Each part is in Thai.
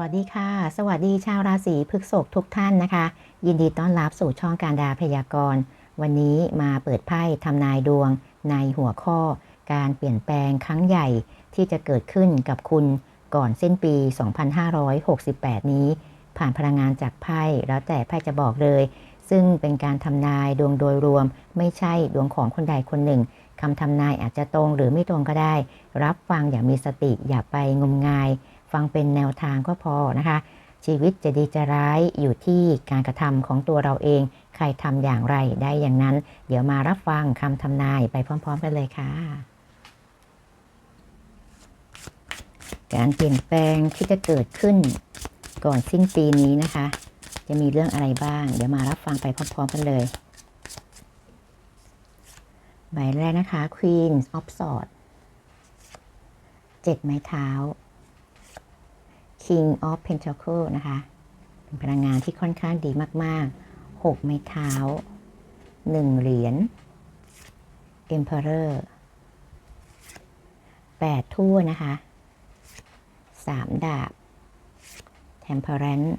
วัสดีค่ะ สวัสดีชาวราศีพฤษภทุกท่านนะคะ ยินดีต้อนรับสู่ช่องการดาพยากรณ์ วันนี้มาเปิดไพ่ทำนายดวงในหัวข้อ การเปลี่ยนแปลงครั้งใหญ่ที่จะเกิดขึ้นกับคุณก่อนสิ้นปี 2568 นี้ ผ่านพลังงานจากไพ่แล้วแต่ไพ่จะบอกเลย ซึ่งเป็นการทำนายดวงโดยรวม ไม่ใช่ดวงของคนใดคนหนึ่งคำทำนายอาจจะตรงหรือไม่ตรงก็ได้ รับฟังอย่างมีสติอย่าไปงมงาย ฟังเป็นแนวทางก็พอนะคะ ชีวิตจะดีจะร้ายอยู่ที่การกระทำของตัวเราเอง ใครทำอย่างไรได้อย่างนั้น เดี๋ยวมารับฟังคำทำนายไปพร้อม ๆ กันเลยค่ะ การเปลี่ยนแปลงที่จะเกิดขึ้นก่อนสิ้นปีนี้นะคะ จะมีเรื่องอะไรบ้าง เดี๋ยวมารับฟังไปพร้อม ๆ กันเลยใบแรกนะคะ Queen of Swords เจ็ดไม้เท้า King of Pentacle นะคะ เป็นพลังงานที่ค่อนข้างดีมาก ๆ 6 ไม้เท้า 1 เหรียญ Emperor 8 ทั่วนะคะ 3 ดาบ Temperance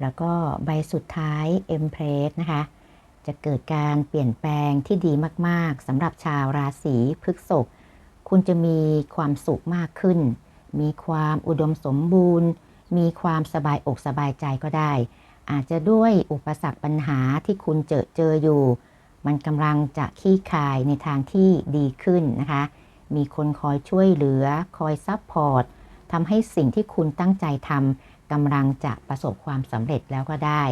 แล้วก็ใบสุดท้าย Empress นะคะ จะเกิดการเปลี่ยนแปลงที่ดีมาก ๆสำหรับชาวราศีพฤษภคุณจะมีความสุขมากขึ้น มีความอุดมสมบูรณ์ มีความสบายอกสบายใจก็ได้ อาจจะด้วยอุปสรรคปัญหาที่คุณเจอเจออยู่ มันกำลังจะขี้คายในทางที่ดีขึ้นนะคะ มีคนคอยช่วยเหลือ คอยซับพอร์ตทำให้สิ่งที่คุณตั้งใจทำกำลังจะประสบความสำเร็จแล้วก็ได้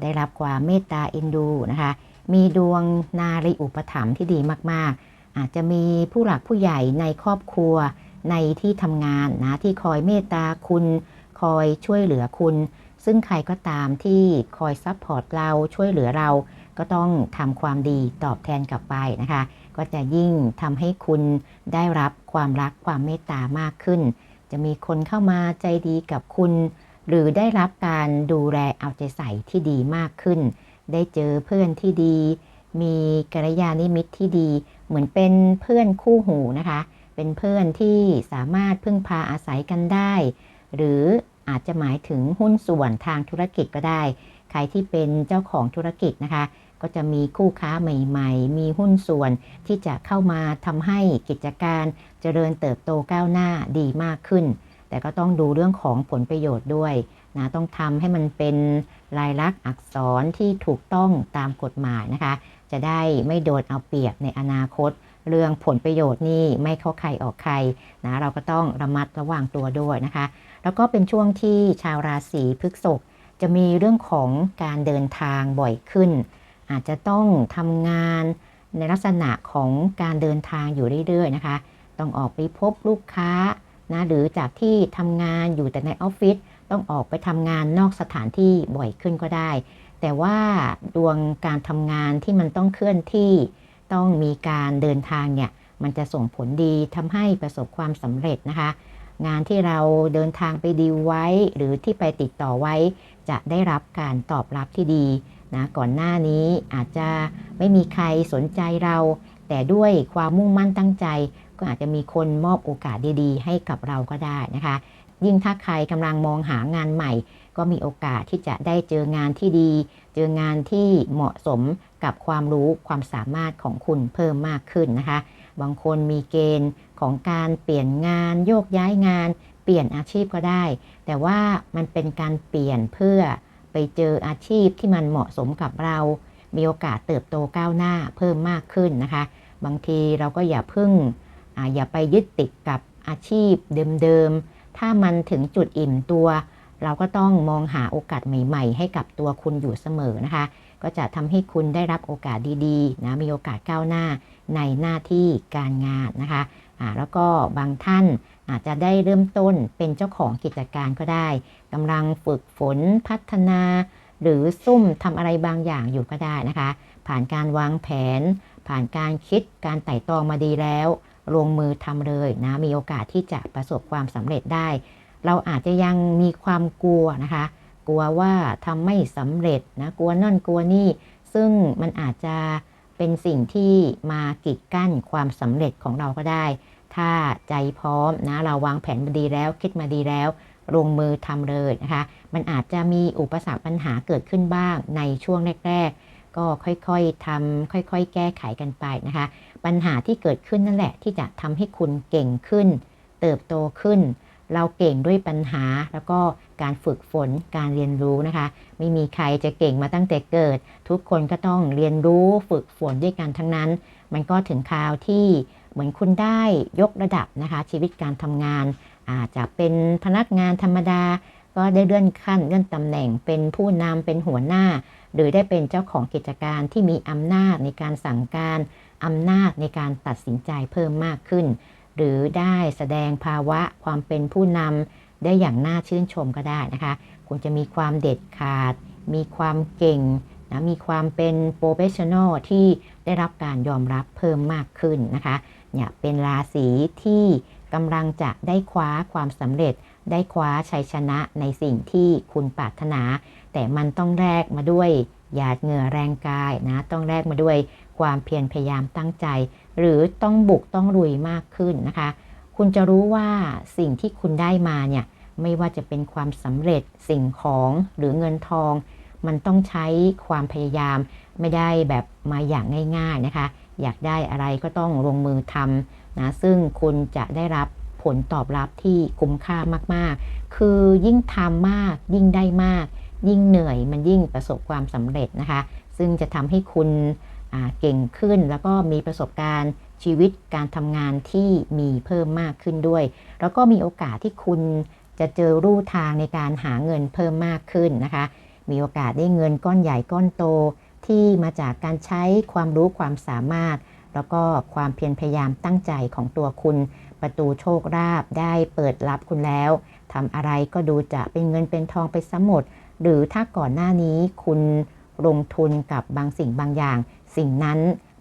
ได้รับความเมตตาเอ็นดูนะคะ มีดวงนารีอุปถัมภ์ที่ดีมากๆ อาจจะมีผู้หลักผู้ใหญ่ในครอบครัว ในที่ทำงานนะที่คอยเมตตาคุณคอยช่วยเหลือคุณ ซึ่งใครก็ตามที่คอยซัพพอร์ตเราช่วยเหลือเรา ก็ต้องทำความดีตอบแทนกลับไปนะคะ ก็จะยิ่งทำให้คุณได้รับความรักความเมตตามากขึ้น จะมีคนเข้ามาใจดีกับคุณ หรือได้รับการดูแลเอาใจใส่ที่ดีมากขึ้น ได้เจอเพื่อนที่ดี มีกัลยาณมิตรที่ดี เหมือนเป็นเพื่อนคู่หูนะคะ เป็นเพื่อนที่สามารถพึ่งพาอาศัยกันได้ หรืออาจจะหมายถึงหุ้นส่วนทางธุรกิจก็ได้ ใครที่เป็นเจ้าของธุรกิจนะคะ ก็จะมีคู่ค้าใหม่ๆ มีหุ้นส่วนที่จะเข้ามาทำให้กิจการเจริญเติบโตก้าวหน้าดีมากขึ้น แต่ก็ต้องดูเรื่องของผลประโยชน์ด้วยนะต้องทำให้มันเป็นลายลักษณ์อักษรที่ถูกต้องตามกฎหมายนะคะ จะได้ไม่โดนเอาเปรียบในอนาคต เรื่องผลประโยชน์นี่ไม่เข้าใครออกใครนะเราก็ต้องระมัดระวังตัวด้วยนะคะ แล้วก็เป็นช่วงที่ชาวราศีพฤษภจะมีเรื่องของการเดินทางบ่อยขึ้น อาจจะต้องทำงานในลักษณะของการเดินทางอยู่เรื่อยๆนะคะ ต้องออกไปพบลูกค้านะหรือจากที่ทำงานอยู่แต่ในออฟฟิศต้องออกไปทำงานนอกสถานที่บ่อยขึ้นก็ได้ แต่ว่าดวงการทำงานที่มันต้องเคลื่อนที่ ต้องมีการเดินทางเนี่ยมันจะส่งผลดีทำให้ประสบความสำเร็จนะคะ งานที่เราเดินทางไปดีลไว้ หรือที่ไปติดต่อไว้ จะได้รับการตอบรับที่ดีนะก่อนหน้านี้อาจจะไม่มีใครสนใจเรา แต่ด้วยความมุ่งมั่นตั้งใจ ก็อาจจะมีคนมอบโอกาสดีๆ ให้กับเราก็ได้นะคะ ยิ่งถ้าใครกำลังมองหางานใหม่ ก็มีโอกาสที่จะได้เจองานที่ดี เจองานที่เหมาะสมกับความรู้ความสามารถของคุณเพิ่มมากขึ้นนะคะ บางคนมีเกณฑ์ของการเปลี่ยนงานโยกย้ายงาน เปลี่ยนอาชีพก็ได้ แต่ว่ามันเป็นการเปลี่ยนเพื่อไปเจออาชีพที่มันเหมาะสมกับเรา มีโอกาสเติบโตก้าวหน้าเพิ่มมากขึ้นนะคะ บางทีเราก็อย่าพึ่งออย่าไปยึดติดกับอาชีพเดิมๆ ถ้ามันถึงจุดอิ่มตัว เราก็ต้องมองหาโอกาสใหม่ๆ ให้กับตัวคุณอยู่เสมอนะคะ ก็จะทำให้คุณได้รับโอกาสดีๆนะมีโอกาสก้าวหน้าในหน้าที่การงานนะคะะแล้วก็บางท่านอาจจะได้เริ่มต้นเป็นเจ้าของกิจการก็ได้กำลังฝึกฝนพัฒนา หรือซุ่มทำอะไรบางอย่างอยู่ก็ได้นะคะ ผ่านการวางแผน ผ่านการคิดการไต่ตองมาดีแล้ว ลงมือทำเลยนะมีโอกาสที่จะประสบความสำเร็จได้ เราอาจจะยังมีความกลัวนะคะ กลัวว่าทำไม่สำเร็จนะกลัวนั่นกลัวนี่ ซึ่งมันอาจจะเป็นสิ่งที่มากีดกั้นความสำเร็จของเราก็ได้ ถ้าใจพร้อมนะเราวางแผนมาดีแล้ว คิดมาดีแล้วลงมือทำเลยนะคะ มันอาจจะมีอุปสรรคปัญหาเกิดขึ้นบ้างในช่วงแรก ๆ ก็ค่อยๆทำค่อยๆ แก้ไขกันไปนะคะ ปัญหาที่เกิดขึ้นนั่นแหละที่จะทำให้คุณเก่งขึ้น เติบโตขึ้น เราเก่งด้วยปัญหาแล้วก็การฝึกฝนการเรียนรู้นะคะ ไม่มีใครจะเก่งมาตั้งแต่เกิด ทุกคนก็ต้องเรียนรู้ฝึกฝนด้วยกันทั้งนั้น มันก็ถึงคราวที่เหมือนคุณได้ยกระดับนะคะ ชีวิตการทำงาน อาจจะเป็นพนักงานธรรมดา ก็ได้เลื่อนขั้นเลื่อนตำแหน่งเป็นผู้นำเป็นหัวหน้า หรือได้เป็นเจ้าของกิจการที่มีอำนาจในการสั่งการอำนาจในการตัดสินใจเพิ่มมากขึ้น หรือได้แสดงภาวะความเป็นผู้นำได้อย่างน่าชื่นชมก็ได้นะคะคุณจะมีความเด็ดขาด มีความเก่งนะมีความเป็นโปรเฟชชั่นอลที่ได้รับการยอมรับเพิ่มมากขึ้นนะคะเนี่ยเป็นราศีที่กำลังจะได้คว้าความสำเร็จ ได้คว้าชัยชนะในสิ่งที่คุณปรารถนา แต่มันต้องแลกมาด้วยหยาดเหงื่อแรงกายนะต้องแลกมาด้วยความเพียรพยายามตั้งใจ หรือต้องบุกต้องลุยมากขึ้นนะคะ คุณจะรู้ว่าสิ่งที่คุณได้มาเนี่ยไม่ว่าจะเป็นความสำเร็จสิ่งของหรือเงินทอง มันต้องใช้ความพยายามไม่ได้แบบมาอย่างง่าย ๆนะคะ อยากได้อะไรก็ต้องลงมือทำนะซึ่งคุณจะได้รับผลตอบรับที่คุ้มค่ามากๆ คือยิ่งทำมากยิ่งได้มาก ยิ่งเหนื่อยมันยิ่งประสบความสำเร็จนะคะ ซึ่งจะทำให้คุณ เก่งขึ้น แล้วก็มีประสบการณ์ชีวิตการทำงานที่มีเพิ่มมากขึ้นด้วย แล้วก็มีโอกาสที่คุณจะเจอรูทางในการหาเงินเพิ่มมากขึ้นนะคะ มีโอกาสได้เงินก้อนใหญ่ก้อนโต ที่มาจากการใช้ความรู้ความสามารถ แล้วก็ความเพียรพยายามตั้งใจของตัวคุณ ประตูโชคราบได้เปิดรับคุณแล้วทำอะไรก็ดูจะเป็นเงินเป็นทองไปสมหมด หรือถ้าก่อนหน้านี้คุณลงทุนกับบางสิ่งบางอย่าง สิ่งนั้น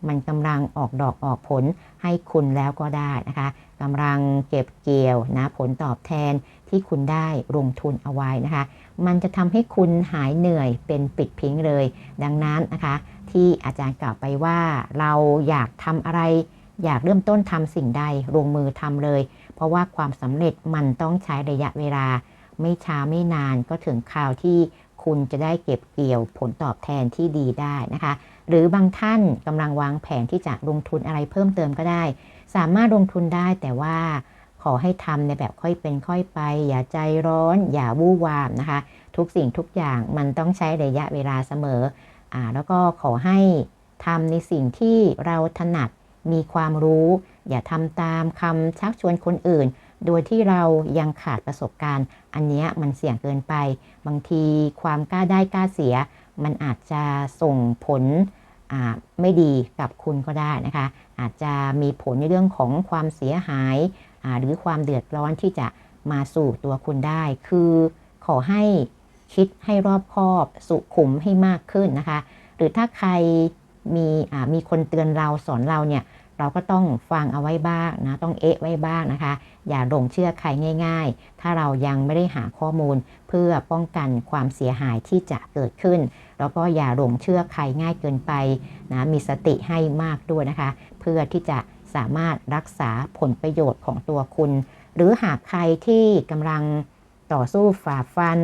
มันกำลังออกดอกออกผลให้คุณแล้วก็ได้นะคะกำลังเก็บเกี่ยวนะผลตอบแทนที่คุณได้ลงทุนเอาไว้นะคะ มันจะทำให้คุณหายเหนื่อยเป็นปิดพิงเลย ดังนั้นนะคะ ที่อาจารย์กล่าวไปว่าเราอยากทำอะไร อยากเริ่มต้นทำสิ่งใดลงมือทำเลย เพราะว่าความสำเร็จมันต้องใช้ระยะเวลา ไม่ช้าไม่นานก็ถึงคราวที่คุณจะได้เก็บเกี่ยวผลตอบแทนที่ดีได้นะคะ หรือบางท่านกำลังวางแผนที่จะลงทุนอะไรเพิ่มเติมก็ได้ สามารถลงทุนได้แต่ว่าขอให้ทำในแบบค่อยเป็นค่อยไป อย่าใจร้อน อย่าวู่วามนะคะ ทุกสิ่งทุกอย่างมันต้องใช้ระยะเวลาเสมออ่าแล้วก็ขอให้ทำในสิ่งที่เราถนัดมีความรู้ อย่าทำตามคำชักชวนคนอื่น โดยที่เรายังขาดประสบการณ์ อันนี้มันเสี่ยงเกินไป บางทีความกล้าได้กล้าเสีย มันอาจจะส่งผลไม่ดีกับคุณก็ได้นะคะ อาจจะมีผลในเรื่องของความเสียหายหรือความเดือดร้อนที่จะมาสู่ตัวคุณได้ คือขอให้คิดให้รอบคอบสุขุมให้มากขึ้นนะคะ หรือถ้าใครมีมีคนเตือนเราสอนเราเนี่ย เราก็ต้องฟังเอาไว้บ้างนะต้องเอะไว้บ้างนะคะ อย่าหลงเชื่อใครง่าย ๆ ถ้าเรายังไม่ได้หาข้อมูล เพื่อป้องกันความเสียหายที่จะเกิดขึ้น แล้วก็อย่าหลงเชื่อใครง่ายเกินไปนะมีสติให้มากด้วยนะคะ เพื่อที่จะสามารถรักษาผลประโยชน์ของตัวคุณ หรือหากใครที่กำลังต่อสู้ฝ่าฟัน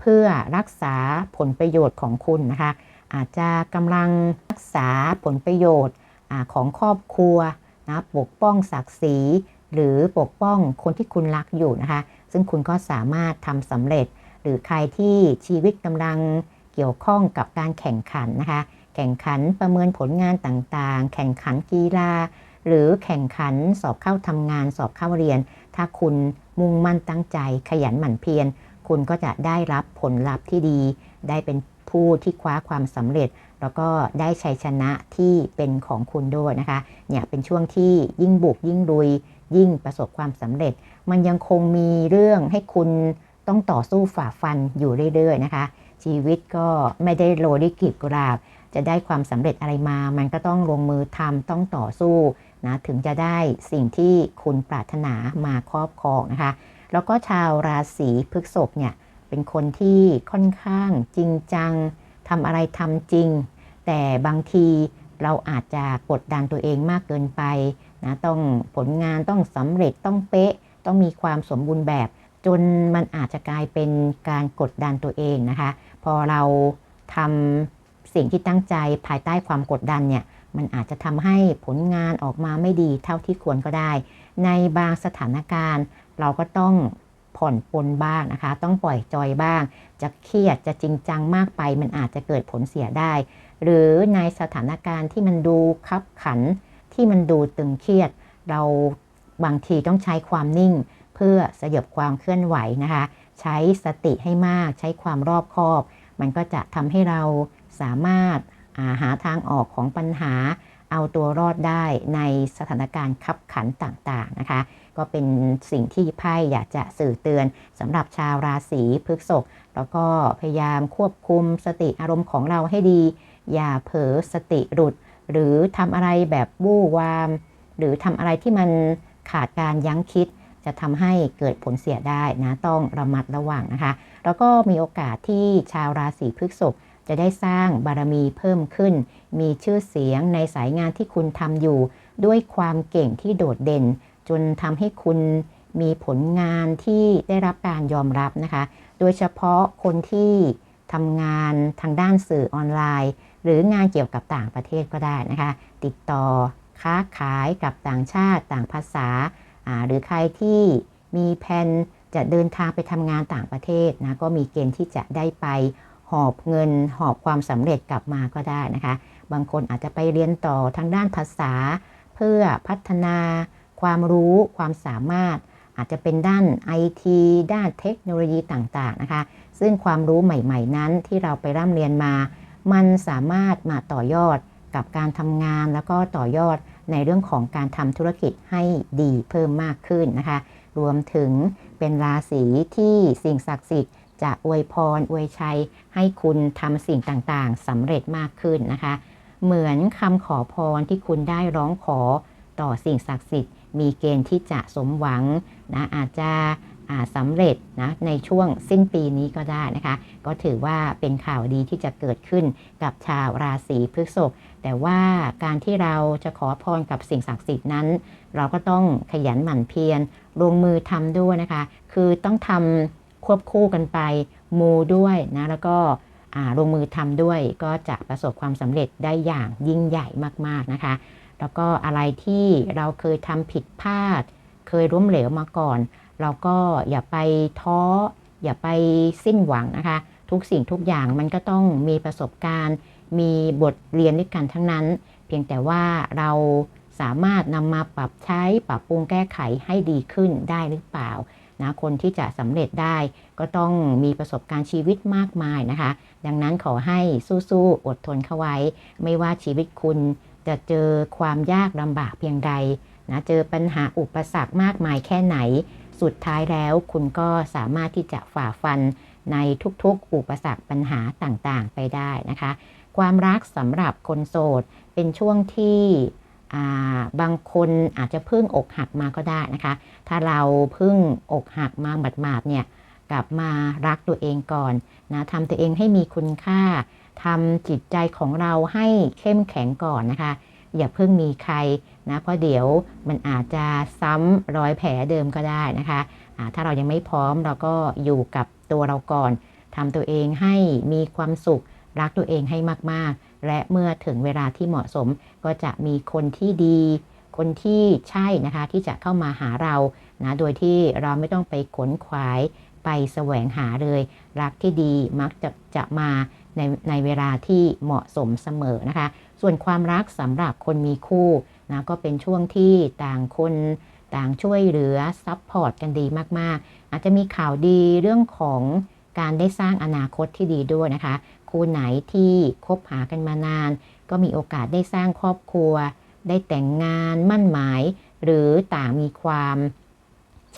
เพื่อรักษาผลประโยชน์ของคุณนะคะ อาจจะกำลังรักษาผลประโยชน์ อของครอบครัวนะปกป้องศักดิ์ศรีหรือปกป้องคนที่คุณรักอยู่นะคะ ซึ่งคุณก็สามารถทำสำเร็จ หรือใครที่ชีวิตกำลังเกี่ยวข้องกับการแข่งขันนะคะ แข่งขันประเมินผลงานต่างๆ แข่งขันกีฬา หรือแข่งขันสอบเข้าทำงานสอบเข้าเรียน ถ้าคุณมุ่งมั่นตั้งใจขยันหมั่นเพียรคุณก็จะได้รับผลลัพธ์ที่ดี ได้เป็น ผู้ที่คว้าความสำเร็จ แล้วก็ได้ชัยชนะที่เป็นของคุณด้วยนะคะเนี่ยเป็นช่วงที่ยิ่งบุกยิ่งรุย ยิ่งประสบความสำเร็จ มันยังคงมีเรื่องให้คุณต้องต่อสู้ฝ่าฟันอยู่เรื่อยๆนะคะ ชีวิตก็ไม่ได้โรยด้วยกลีบกุหลาบ จะได้ความสำเร็จอะไรมา มันก็ต้องลงมือทำต้องต่อสู้นะถึงจะได้สิ่งที่คุณปรารถนามาครอบครองนะคะ แล้วก็ชาวราศีพฤษภเนี่ย เป็นคนที่ค่อนข้างจริงจังทำอะไรทำจริง แต่บางทีเราอาจจะกดดันตัวเองมากเกินไปนะต้องผลงานต้องสำเร็จต้องเป๊ะ ต้องมีความสมบูรณ์แบบ จนมันอาจจะกลายเป็นการกดดันตัวเองนะคะ พอเราทำสิ่งที่ตั้งใจภายใต้ความกดดันเนี่ยมันอาจจะทำให้ผลงานออกมาไม่ดีเท่าที่ควรก็ได้ ในบางสถานการณ์เราก็ต้อง ผ่อนปลนบ้างนะคะ ต้องปล่อยจอยบ้าง จะเครียดจะจริงจังมากไป มันอาจจะเกิดผลเสียได้ หรือในสถานการณ์ที่มันดูคับขัน ที่มันดูตึงเครียด เราบางทีต้องใช้ความนิ่ง เพื่อสยบความเคลื่อนไหวนะคะ ใช้สติให้มาก ใช้ความรอบคอบ มันก็จะทำให้เราสามารถาหาทางออกของปัญหา เอาตัวรอดได้ในสถานการณ์ขับขันต่างๆนะคะ ก็เป็นสิ่งที่ไพ่อยากจะสื่อเตือนสำหรับชาวราศีพฤษภแล้วก็พยายามควบคุมสติอารมณ์ของเราให้ดี อย่าเผลอสติหลุด หรือทำอะไรแบบวู่วาม หรือทำอะไรที่มันขาดการยั้งคิด จะทำให้เกิดผลเสียได้นะต้องระมัดระวังนะคะ แล้วก็มีโอกาสที่ชาวราศีพฤษภจะได้สร้างบารมีเพิ่มขึ้น มีชื่อเสียงในสายงานที่คุณทำอยู่ ด้วยความเก่งที่โดดเด่น จนทำให้คุณมีผลงานที่ได้รับการยอมรับนะคะ โดยเฉพาะคนที่ทำงานทางด้านสื่อออนไลน์ หรืองานเกี่ยวกับต่างประเทศก็ได้นะคะ ติดต่อค้าขายกับต่างชาติต่างภาษา หรือใครที่มีแผนจะเดินทางไปทำงานต่างประเทศนะก็มีเกณฑ์ที่จะได้ไปหอบเงินหอบความสำเร็จกลับมาก็ได้นะคะ บางคนอาจจะไปเรียนต่อทางด้านภาษา เพื่อพัฒนา ความรู้ความสามารถอาจจะเป็นด้านไอทีด้านเทคโนโลยีต่างๆนะคะ ซึ่งความรู้ใหม่ๆ นั้นที่เราไปร่ำเรียนมา มันสามารถมาต่อยอดกับการทำงาน แล้วก็ต่อยอดในเรื่องของการทำธุรกิจให้ดีเพิ่มมากขึ้นนะคะ รวมถึงเป็นราศีที่สิ่งศักดิ์สิทธิ์จะอวยพรอวยชัย ให้คุณทำสิ่งต่างๆสำเร็จมากขึ้นนะคะ เหมือนคำขอพรที่คุณได้ร้องขอ ต่อสิ่งศักดิ์สิทธิ์ มีเกณฑ์ที่จะสมหวังนะอาจจะสำเร็จนะในช่วงสิ้นปีนี้ก็ได้นะคะ ก็ถือว่าเป็นข่าวดีที่จะเกิดขึ้นกับชาวราศีพฤษภแต่ว่าการที่เราจะขอพรกับสิ่งศักดิ์สิทธิ์นั้น เราก็ต้องขยันหมั่นเพียรลงมือทำด้วยนะคะ คือต้องทำควบคู่กันไปมูด้วยนะแล้วก็ลงมือทำด้วยก็จะประสบความสำเร็จได้อย่างยิ่งใหญ่มากๆนะคะ แล้วก็อะไรที่เราเคยทำผิดพลาด เคยล้มเหลวมาก่อน เราก็อย่าไปท้อ อย่าไปสิ้นหวังนะคะ ทุกสิ่งทุกอย่างมันก็ต้องมีประสบการณ์ มีบทเรียนด้วยกันทั้งนั้น เพียงแต่ว่าเราสามารถนำมาปรับใช้ปรับปรุงแก้ไขให้ดีขึ้นได้หรือเปล่านะคนที่จะสำเร็จได้ก็ต้องมีประสบการณ์ชีวิตมากมายนะคะ ดังนั้นขอให้สู้ๆอดทนเข้าไว้ ไม่ว่าชีวิตคุณ จะเจอความยากลำบากเพียงใดนะเจอปัญหาอุปสรรคมากมายแค่ไหน สุดท้ายแล้วคุณก็สามารถที่จะฝ่าฟันในทุกๆ อุปสรรคปัญหาต่างๆ ไปได้นะคะ ความรักสำหรับคนโสดเป็นช่วงที่บางคนอาจจะเพิ่งอกหักมาก็ได้นะคะ ถ้าเราเพิ่งอกหักมาหมาดๆเนี่ยกลับมารักตัวเองก่อนนะทำตัวเองให้มีคุณค่า ทำจิตใจของเราให้เข้มแข็งก่อนนะคะ อย่าเพิ่งมีใครนะเพราะเดี๋ยวมันอาจจะซ้ำรอยแผลเดิมก็ได้นะคะะถ้าเรายังไม่พร้อมเราก็อยู่กับตัวเราก่อนทำตัวเองให้มีความสุข รักตัวเองให้มากๆ และเมื่อถึงเวลาที่เหมาะสมก็จะมีคนที่ดี คนที่ใช่นะคะที่จะเข้ามาหาเรานะโดยที่เราไม่ต้องไปขนขวายไปแสวงหาเลย รักที่ดีมักจะจะมา ในในเวลาที่เหมาะสมเสมอนะคะ ส่วนความรักสำหรับคนมีคู่นะก็เป็นช่วงที่ต่างคนต่างช่วยเหลือซัพพอร์ตกันดีมาก ๆ อาจจะมีข่าวดีเรื่องของการได้สร้างอนาคตที่ดีด้วยนะคะ คู่ไหนที่คบหากันมานาน ก็มีโอกาสได้สร้างครอบครัว ได้แต่งงานมั่นหมาย หรือต่างมีความ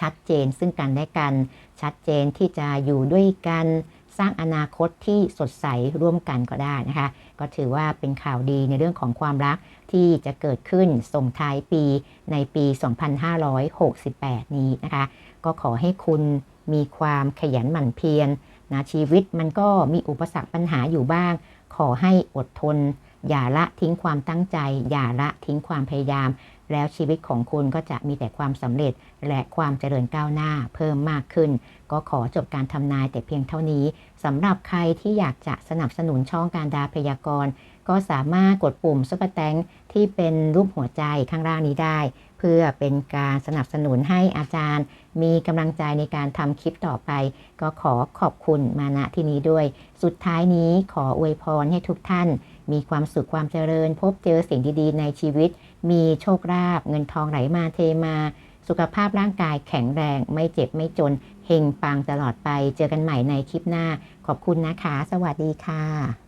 ชัดเจนซึ่งกันและกัน ชัดเจนที่จะอยู่ด้วยกัน สร้างอนาคตที่สดใสร่วมกันก็ได้นะคะ ก็ถือว่าเป็นข่าวดีในเรื่องของความรักที่จะเกิดขึ้นส่งท้ายปีในปี 2568 นี้นะคะ ก็ขอให้คุณมีความขยันหมั่นเพียรนะชีวิตมันก็มีอุปสรรคปัญหาอยู่บ้าง ขอให้อดทน อย่าละทิ้งความตั้งใจ อย่าละทิ้งความพยายาม แล้วชีวิตของคุณก็จะมีแต่ความสำเร็จและความเจริญก้าวหน้าเพิ่มมากขึ้น ก็ขอจบการทำนายแต่เพียงเท่านี้สำหรับใครที่อยากจะสนับสนุนช่องการดาพยากรณ์ก็สามารถกดปุ่มซุปเปอร์แตงที่เป็นรูปหัวใจข้างล่างนี้ได้ เพื่อเป็นการสนับสนุนให้อาจารย์ มีกำลังใจในการทำคลิปต่อไป ก็ขอขอบคุณมาณที่นี้ด้วย สุดท้ายนี้ขออวยพรให้ทุกท่าน มีความสุขความเจริญพบเจอสิ่งดีๆ ในชีวิต มีโชคลาภเงินทองไหลมาเทมา สุขภาพร่างกายแข็งแรง ไม่เจ็บไม่จนเฮงปังตลอดไป เจอกันใหม่ในคลิปหน้า ขอบคุณนะคะ สวัสดีค่ะ